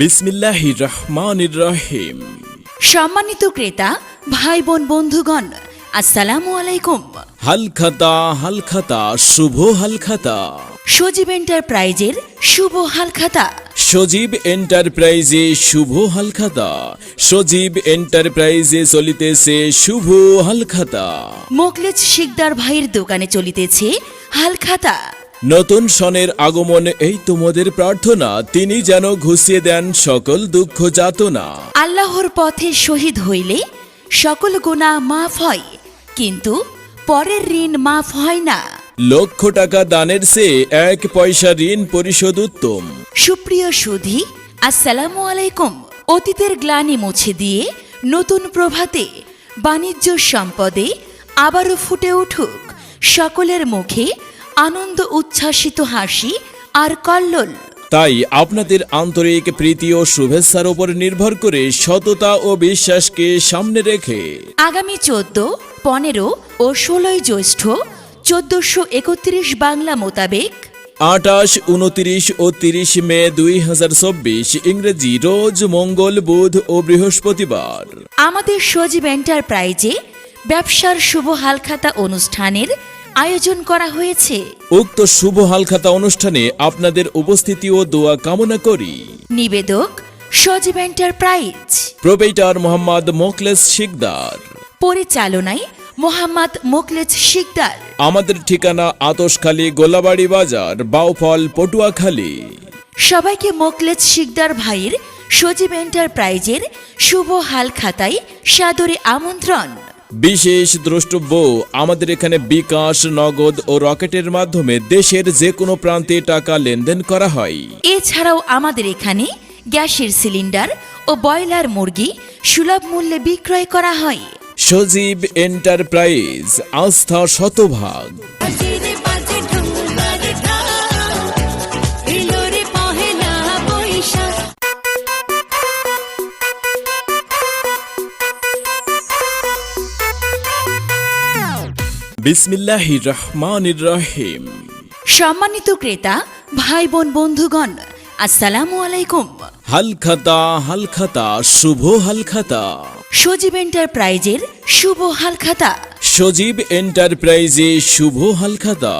বিসমিল্লাহির রহমানির রহিম সম্মানিত ক্রেতা ভাই বোন বন্ধুগণ আসসালামু আলাইকুম। হালখাতা হালখাতা শুভ হালখাতা। সজীব এন্টারপ্রাইজের শুভ হালখাতা। সজীব এন্টারপ্রাইজে শুভ হালখাতা। সজীব এন্টারপ্রাইজে চলিতেছে শুভ হালখাতা। মোকলেজ শিকদার ভাইয়ের দোকানে চলিতেছে হালখাতা। নতুন সনের আগমনে এই তোমাদের প্রার্থনা। তিনি যেন ঘুষিয়ে দেন সকল দুঃখ যাতনা। আল্লাহর পথে শহীদ হইলে সকল গুণা মাফ হয় কিন্তু পরের ঋণ মাফ হয় না। লক্ষ টাকা দানের চেয়ে এক পয়সা ঋণ পরিশোধ উত্তম। সুপ্রিয় সুধী আসসালামু আলাইকুম। অতীতের গ্লানি মুছে দিয়ে নতুন প্রভাতে বাণিজ্য সম্পদে আবারও ফুটে উঠুক সকলের মুখে আনন্দ উচ্ছ্বাসিত হাসি আর কল্লোল। তাই আপনাদের আন্তরিক প্রীতি ও শুভেচ্ছার উপর নির্ভর করে সততা ও বিশ্বাসকে সামনে রেখে। আগামী চোদ্দ পনেরো ও ষোলোই জ্যৈষ্ঠ চোদ্দশো একত্রিশ বাংলা মোতাবেক। আটাশ উনত্রিশ ও তিরিশ মে দুই হাজার চব্বিশ ইংরেজি রোজ মঙ্গল বুধ ও বৃহস্পতিবার। আমাদের সজীব এন্টারপ্রাইজে ব্যবসার শুভ হালখাতা অনুষ্ঠানের আয়োজন করা হয়েছে। উক্ত শুভ হালখাতা অনুষ্ঠানে আপনাদের উপস্থিতি ও দোয়া কামনা করি। নিবেদক সজীব এন্টারপ্রাইজ। প্রোপেটার মোহাম্মদ মোকলেস শিকদার। পরিচালনায় মোহাম্মদ মোকলেজ শিকদার। আমাদের ঠিকানা আতসখালী গোলাবাড়ি বাজার বাউফল পটুয়াখালী। সবাইকে মোকলেজ শিকদার ভাইয়ের সজীব এন্টারপ্রাইজের শুভ হাল খাতায় সাদরে আমন্ত্রণ। বিশেষ দ্রষ্টব্য আমাদের এখানে বিকাশ নগদ ও রকেটের মাধ্যমে দেশের যে কোনো প্রান্তে টাকা লেনদেন করা হয়। এছাড়াও আমাদের এখানে গ্যাসের সিলিন্ডার ও ব্রয়লার মুরগি সুলভ মূল্যে বিক্রয় করা হয়। সজীব এন্টারপ্রাইজ আস্থা শতভাগ। বিসমিল্লাহির রহমানির রহিম। সম্মানিত ক্রেতা ভাই বোন বন্ধুগণ আসসালামু আলাইকুম। হালখাতা হালখাতা শুভ হালখাতা। সজীব এন্টারপ্রাইজের শুভ হালখাতা। সজীব এন্টারপ্রাইজে শুভ হালখাতা।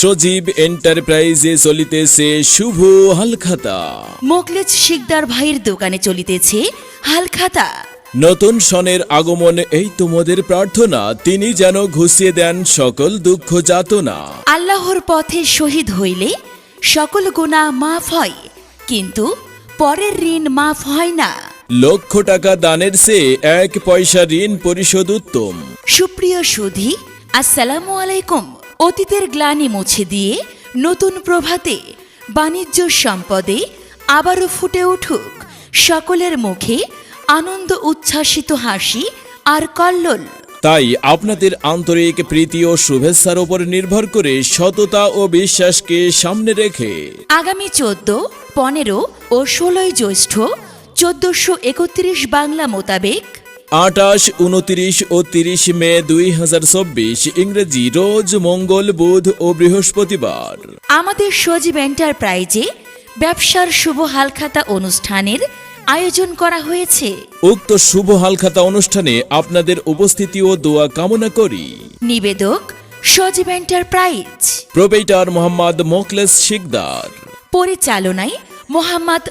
সজীব এন্টারপ্রাইজে চলিতেছে শুভ হালখাতা। মোকলেজ শিকদার ভাইয়ের দোকানে চলিতেছে হালখাতা। নতুন সনের আগমন এই তোমাদের প্রার্থনা তিনি যেন ঘুষিয়ে দেন সকল দুঃখ যাতনা। আল্লাহর পথে শহীদ হইলে সকল গুণা মাফ হয় কিন্তু পরের ঋণ মাফ হয় না। লক্ষ টাকা দানের চেয়ে এক পয়সা ঋণ পরিশোধ উত্তম। সুপ্রিয় সুধী আসসালামু আলাইকুম। অতীতের গ্লানি মুছে দিয়ে নতুন প্রভাতে বাণিজ্য সম্পদে আবারও ফুটে উঠুক সকলের মুখে আনন্দ উচ্ছ্বাসিত হাসি আর কল্লোল। তাই আপনাদের আন্তরিক প্রীতি ও শুভেচ্ছার উপর নির্ভর করে সততা ও বিশ্বাসকে সামনে রেখে। আগামী চোদ্দ পনেরো ও ষোলোই জ্যৈষ্ঠ চোদ্দশো একত্রিশ বাংলা মোতাবেক। আটাশ উনত্রিশ ও তিরিশ মে দুই হাজার চব্বিশ ইংরেজি রোজ মঙ্গল বুধ ও বৃহস্পতিবার। আমাদের সজীব এন্টারপ্রাইজে ব্যবসার শুভ হালখাতা অনুষ্ঠানের আয়োজন করা হয়েছে। উক্ত শুভ হালখাতা অনুষ্ঠানে আপনাদের উপস্থিতি ও দোয়া কামনা করি। নিবেদক সজীব এন্টারপ্রাইজ। প্রবেটার মোহাম্মদ মোকলেস শিকদার। পরিচালনায় মোহাম্মদ